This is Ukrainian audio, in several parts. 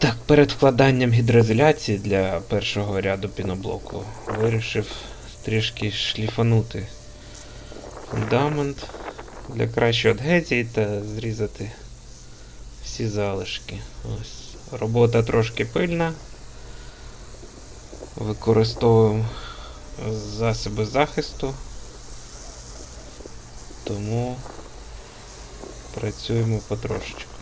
Так, перед вкладанням гідроізоляції для першого ряду піноблоку вирішив трішки шліфанути фундамент для кращої адгезії та зрізати всі залишки. Ось. Робота трошки пильна. Використовуємо засоби захисту. Тому працюємо потрошечку.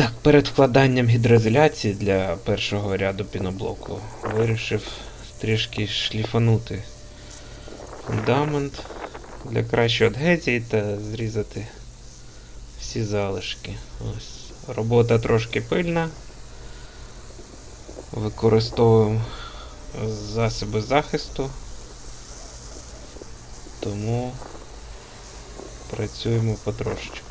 Так, перед вкладанням гідроізоляції для першого ряду піноблоку вирішив трішки шліфанути фундамент для кращої адгезії та зрізати всі залишки. Ось. Робота трошки пильна. Використовуємо засоби захисту. Тому працюємо потрошечку.